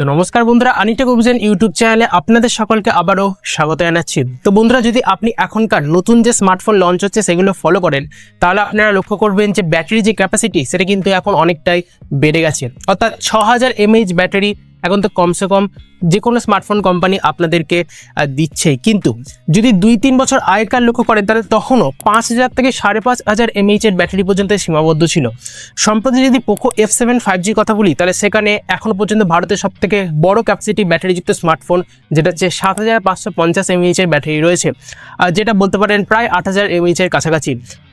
তো নমস্কার বন্ধুরা আনিটা অভিযান ইউটিউব চ্যানেলে আপনাদের সকলকে আবারও স্বাগত জানাচ্ছি। তো বন্ধুরা, যদি আপনি এখনকার নতুন যে স্মার্টফোন লঞ্চ হচ্ছে, সেগুলো ফলো করেন, তাহলে আপনারা লক্ষ্য করবেন যে ব্যাটারি যে ক্যাপাসিটি সেটা কিন্তু এখন অনেকটাই বেড়ে গেছে। অর্থাৎ ছ হাজার এমএইচ ব্যাটারি এখন তো কমসে কম যে কোনো স্মার্টফোন কোম্পানি আপনাদেরকে আহ, দিচ্ছেই কিন্তু যদি দুই তিন বছর আগেকার লক্ষ্য করেন তাহলে তখনও পাঁচ হাজার থেকে সাড়ে পাঁচ হাজার এমএইচ এর ব্যাটারি পর্যন্ত সীমাবদ্ধ ছিল। সম্প্রতি যদি Poco F seven five G কথা বলি তাহলে সেখানে এখনও পর্যন্ত ভারতের সব থেকে বড় ক্যাপাসিটি ব্যাটারিযুক্ত স্মার্টফোন যেটা হচ্ছে সাত হাজার পাঁচশো পঞ্চাশ এমএইচ এর ব্যাটারি রয়েছে। আর যেটা বলতে পারেন প্রায় আট হাজার এমএইচ এর কাছাকাছি।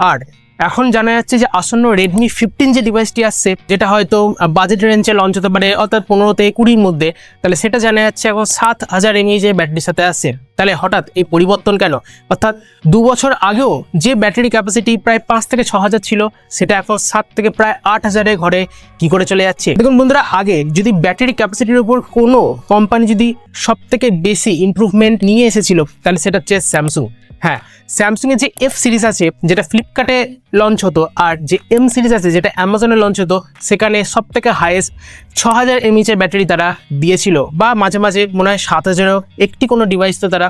আর এখন জানা যাচ্ছে যে আসন্ন রেডমি ফিফটিন যে ডিভাইসটি আসছে, যেটা হয়তো বাজেট রেঞ্জে লঞ্চ হতে পারে, অর্থাৎ পনেরো থেকে কুড়ির মধ্যে, তাহলে সেটা জানা যাচ্ছে এখন সাত হাজার এমএইচ এর ব্যাটারির সাথে আসছে। তাহলে হঠাৎ এই পরিবর্তন কেন? অর্থাৎ দু বছর আগেও যে ব্যাটারি ক্যাপাসিটি প্রায় পাঁচ থেকে ছ হাজার ছিল, সেটা এখন সাত থেকে প্রায় আট হাজারের ঘরে কি করে চলে যাচ্ছে? দেখুন বন্ধুরা, আগে যদি ব্যাটারি ক্যাপাসিটির উপর কোনো কোম্পানি যদি সব থেকে বেশি ইমপ্রুভমেন্ট নিয়ে এসেছিল, তাহলে সেটা হচ্ছে স্যামসুং হ্যাঁ স্যামসুং এর যে এফ সিরিজ আছে, যেটা ফ্লিপকার্টে লঞ্চ হতো। আর যে এম সিরিজ আছে, যেটা অ্যামাজনে লঞ্চ হতো, সেখানে সব থেকে হাইয়েস্ট ছ হাজার এমএইচ এর ব্যাটারি তারা দিয়েছিল। বা মাঝে মাঝে মনে হয় সাত হাজারও একটি কোনো ডিভাইস তো তারা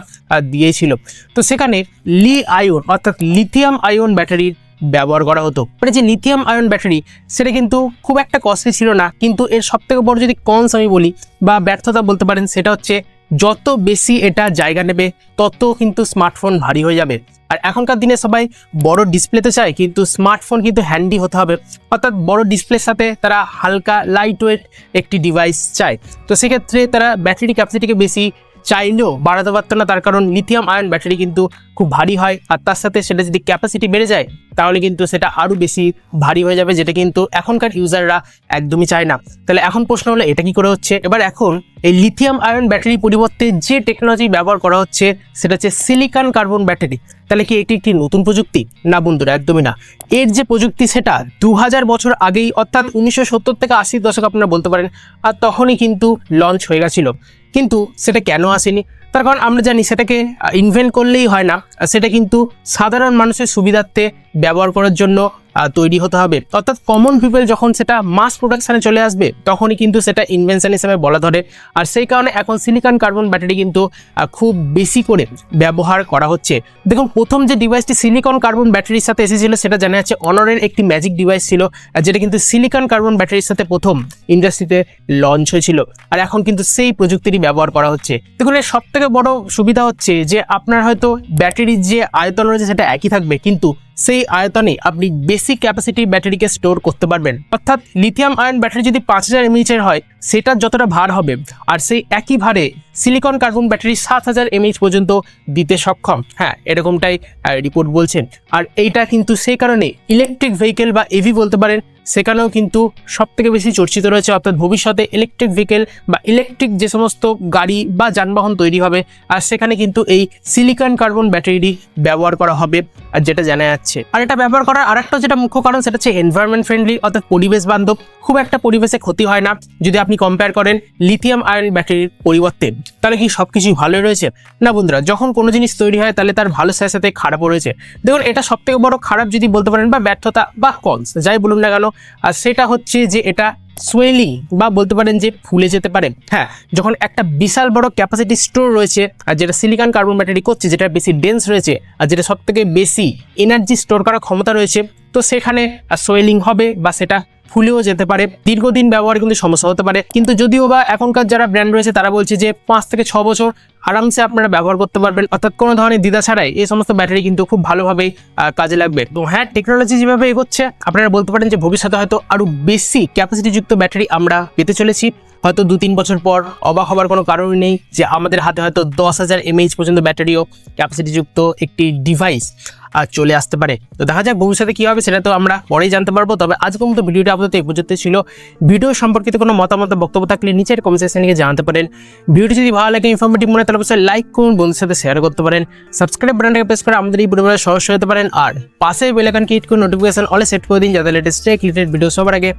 দিয়েছিল। তো সেখানে লি আয়ন অর্থাৎ লিথিয়াম আয়ন ব্যাটারির ব্যবহার করা হতো। মানে যে লিথিয়াম আয়ন ব্যাটারি সেটা কিন্তু খুব একটা কস্টলি ছিল না। কিন্তু এর সব থেকে বড় যদি কনস আমি বলি, বা ব্যর্থতা বলতে পারেন, সেটা হচ্ছে যত বেশি এটা জায়গা নেবে, তত কিন্তু স্মার্টফোন ভারী হয়ে যাবে। আর এখনকার দিনে সবাই বড় ডিসপ্লেতে চায়, কিন্তু স্মার্টফোন কিন্তু হ্যান্ডি হতে হবে। অর্থাৎ বড় ডিসপ্লের সাথে তারা হালকা লাইট ওয়েট একটি ডিভাইস চায়। তো সেক্ষেত্রে তারা ব্যাটারি ক্যাপাসিটিকে বেশি চাইলেও বাড়াতে পারতো না। তার কারণ লিথিয়াম আয়ন ব্যাটারি কিন্তু খুব ভারী হয়। আর তার সাথে সেটা যদি ক্যাপাসিটি বেড়ে যায়, তাহলে কিন্তু সেটা আরও বেশি ভারী হয়ে যাবে, যেটা কিন্তু এখনকার ইউজাররা একদমই চায় না। তাহলে এখন প্রশ্ন হলো, এটা কি করে হচ্ছে? এবার এখন এই লিথিয়াম আয়ন ব্যাটারির পরিবর্তে যে টেকনোলজি ব্যবহার করা হচ্ছে, সেটা হচ্ছে সিলিকন কার্বন ব্যাটারি তাহলে কি এটি একটি নতুন প্রযুক্তি? না বন্ধুরা, একদমই না। এর যে প্রযুক্তি, সেটা দু হাজার বছর আগেই, অর্থাৎ উনিশশো সত্তর থেকে আশির দশক আপনারা বলতে পারেন, আর তখনই কিন্তু লঞ্চ হয়ে গেছিল। কিন্তু সেটা কেন আসেনি? তার কারণ আমরা জানি সেটাকে ইনভেন্ট করলেই হয় না। সেটা কিন্তু সাধারণ মানুষের সুবিধার্থে ব্যবহার করার জন্য তৈরি হতে হবে। অর্থাৎ কমন পিপল যখন সেটা মাস প্রোডাকশানে চলে আসবে, তখনই কিন্তু সেটা ইনভেনশন হিসেবে বলা ধরে। আর সেই কারণে এখন সিলিকন কার্বন ব্যাটারি কিন্তু খুব বেশি করে ব্যবহার করা হচ্ছে। দেখুন, প্রথম যে ডিভাইসটি সিলিকন কার্বন ব্যাটারির সাথে এসেছিল, সেটা জানা যাচ্ছে অনরের একটি ম্যাজিক ডিভাইস ছিল যেটা কিন্তু সিলিকন কার্বন ব্যাটারির সাথে প্রথম ইন্ডাস্ট্রিতে লঞ্চ হয়েছিল। আর এখন কিন্তু সেই প্রযুক্তিরই ব্যবহার করা হচ্ছে। দেখুন, এর সব থেকে বড় সুবিধা হচ্ছে যে, আপনার হয়তো ব্যাটারির যে আয়তন রয়েছে, সেটা একই থাকবে। কিন্তু সেই আয়তনে আপনি বেশি ক্যাপাসিটি ব্যাটারিকে স্টোর করতে পারবেন। অর্থাৎ লিথিয়াম আয়ন ব্যাটারি যদি পাঁচ হাজার এমএইচের হয়, সেটা যতটা ভার হবে, আর সেই একই ভারে সিলিকন কার্বন ব্যাটারি সাত হাজার এমএইচ পর্যন্ত দিতে সক্ষম। হ্যাঁ এরকমটাই রিপোর্ট বলছেন। আর এইটা কিন্তু সেই কারণে ইলেকট্রিক ভেহিকেল বা এভি বলতে পারেন, সেখানেও কিন্তু সব থেকে বেশি চর্চিত রয়েছে। অর্থাৎ ভবিষ্যতে ইলেকট্রিক ভেহিকেল বা ইলেকট্রিক যে সমস্ত গাড়ি বা যানবাহন তৈরি হবে, আর সেখানে কিন্তু এই সিলিকন কার্বন ব্যাটারি ব্যবহার করা হবে, আর যেটা জানা যাচ্ছে। আর এটা ব্যবহার করার আরেকটা যেটা মুখ্য কারণ, সেটা হচ্ছে এনভায়রনমেন্ট ফ্রেন্ডলি অর্থাৎ পরিবেশ বান্ধব। খুব একটা পরিবেশে ক্ষতি হয় না। যদি আপনি কম্পেয়ার করেন লিথিয়াম আয়ন ব্যাটারির পরিবর্তে তাহলে কি সব কিছুই ভালো রয়েছে? না বন্ধুরা, যখন কোনো জিনিস তৈরি হয়, তাহলে তার ভালো সাথে সাথে খারাপও রয়েছে। দেখুন, এটা সব থেকে বড় খারাপ যদি বলতে পারেন, বা ব্যর্থতা, বা কনস যাই বলুন না কেন, আর সেটা হচ্ছে যে এটা সোয়েলিং বা বলতে পারেন যে ফুলে যেতে পারে। হ্যাঁ যখন একটা বিশাল বড় ক্যাপাসিটি স্টোর রয়েছে, আর যেটা সিলিকন কার্বন ব্যাটারি করছে, যেটা বেশি ডেন্স রয়েছে, আর যেটা সব থেকে বেশি এনার্জি স্টোর করার ক্ষমতা রয়েছে, তো সেখানে সোয়েলিং হবে, বা সেটা ফুলেও যেতে পারে, দীর্ঘদিন ব্যবহার কিন্তু সমস্যা হতে পারে। কিন্তু যদিও বা এখনকার যারা ব্র্যান্ড রয়েছে, তারা বলছে যে পাঁচ থেকে ছ বছর আরামসে আপনারা ব্যবহার করতে পারবেন। অর্থাৎ কোনো ধরনের দ্বিধা ছাড়াই এই সমস্ত ব্যাটারি কিন্তু খুব ভালোভাবেই কাজে লাগবে। তো হ্যাঁ টেকনোলজি যেভাবে এগোচ্ছে, আপনারা বলতে পারেন যে ভবিষ্যতে হয়তো আরও বেশি ক্যাপাসিটিযুক্ত ব্যাটারি আমরা পেতে চলেছি। হয়তো দু তিন বছর পর অবাক হবার কোনো কারণ নেই যে আমাদের হাতে হয়তো দশ হাজার এমএইচ পর্যন্ত ব্যাটারিও ক্যাপাসিটিযুক্ত একটি ডিভাইস চলে আসতে পারে। তো দেখা যাক ভবিষ্যতে কী হবে, সেটা তো আমরা পরেই জানতে পারব। তবে আজকের মতো ভিডিওটা আপাতত এই পর্যন্ত ছিল। ভিডিও সম্পর্কিত কোনো মতামত বক্তব্য থাকলে নিচের কমেন্ট সেকশনে গিয়ে জানাতে পারেন। ভিডিওটি যদি ভালো লাগে ইনফরমেটিভ মনে তাহলে অবশ্যই লাইক করুন, বন্ধুদের সাথে শেয়ার করতে পারেন। সাবস্ক্রাইব বাটনটাকে প্রেস করে আমাদের এই পরিবারের সদস্য হতে পারেন। আর পাশে বেলাকান কিট করে নোটিফিকেশন অলে সেট করে দিন, যাতে লেটেস্ট টেক রিলেটেড ভিডিও সবার আগে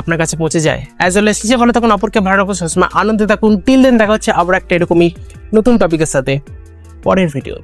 আপনার কাছে পৌঁছে যায়। অ্যাজ ওয়েল এস ভালো থাকুন, অপরকে ভালো রাখুন সবসময় আনন্দে থাকুন। টিল দেন দেখা হচ্ছে আবার একটা এরকমই নতুন টপিকের সাথে। পরের ভিডিও